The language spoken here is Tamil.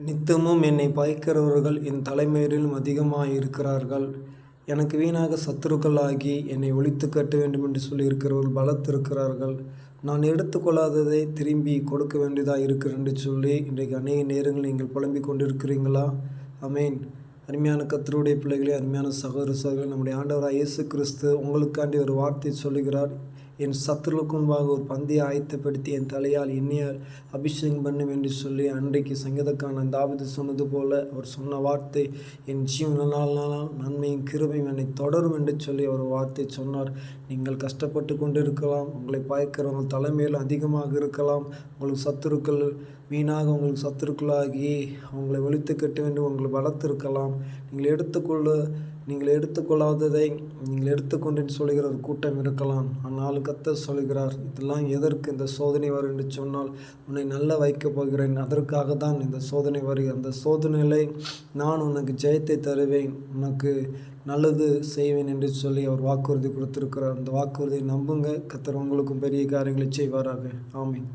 நித்தமும் என்னை பயக்கிறவர்கள் என் தலைமையிலும் அதிகமாக இருக்கிறார்கள் எனக்கு வீணாக சத்துருக்களாகி என்னை ஒழித்து கட்ட வேண்டும் என்று சொல்லியிருக்கிறவர்கள் பலத்திருக்கிறார்கள். நான் எடுத்துக்கொள்ளாததை திரும்பி கொடுக்க வேண்டியதாக இருக்கிறது என்று சொல்லி இன்றைக்கு அநேக நேரங்கள் நீங்கள் புலம்பிக் கொண்டிருக்கிறீங்களா அமேன் அருமையான கத்தருடைய பிள்ளைகளே அருமையான சகோதர சகோதரர்கள் நம்முடைய ஆண்டவராக இயேசு கிறிஸ்து உங்களுக்காண்டி ஒரு வார்த்தை சொல்லுகிறார். என் சத்துருவுக்கு முன்பாக ஒரு பந்தியை ஆயத்தப்படுத்தி என் தலையால் எண்ணெயை அபிஷேகம் பண்ணும் என்று சொல்லி அன்றைக்கு சங்கீதக்கான தாவிது சொன்னது போல அவர் சொன்ன வார்த்தை என் ஜீவன நாள் ஜீவனால் நன்மையும் கிருபையும் என்னை தொடரும் என்று சொல்லி ஒரு வார்த்தை சொன்னார். நீங்கள் கஷ்டப்பட்டு கொண்டு இருக்கலாம் உங்களை பாய்க்கிறவங்க தலைமையில் அதிகமாக இருக்கலாம் உங்களுக்கு சத்துருக்கள் வீணாக உங்களுக்கு சத்துருக்களாகி அவங்களை ஒழித்து கட்ட வேண்டும் உங்களை வளர்த்திருக்கலாம். நீங்கள் எடுத்துக்கொள்ள நீங்கள் எடுத்துக்கொள்ளாததை நீங்கள் எடுத்துக்கொண்டு சொல்கிற ஒரு கூட்டம் இருக்கலாம். ஆனால் கத்த சொல்கிறார் இதெல்லாம் எதற்கு இந்த சோதனை வரும் என்று சொன்னால் உன்னை நல்ல வைக்கப் போகிறேன் அதற்காக தான் இந்த சோதனை வருகிறது. அந்த சோதனைகளை நான் உனக்கு ஜெயத்தை தருவேன். உனக்கு நல்லது செய்வேன் என்று சொல்லி அவர் வாக்குறுதி கொடுத்திருக்கிறார். அந்த வாக்குறுதியை நம்புங்க. கத்தர் உங்களுக்கும் பெரிய காரியங்களை செய்வாராக. ஆமீன்.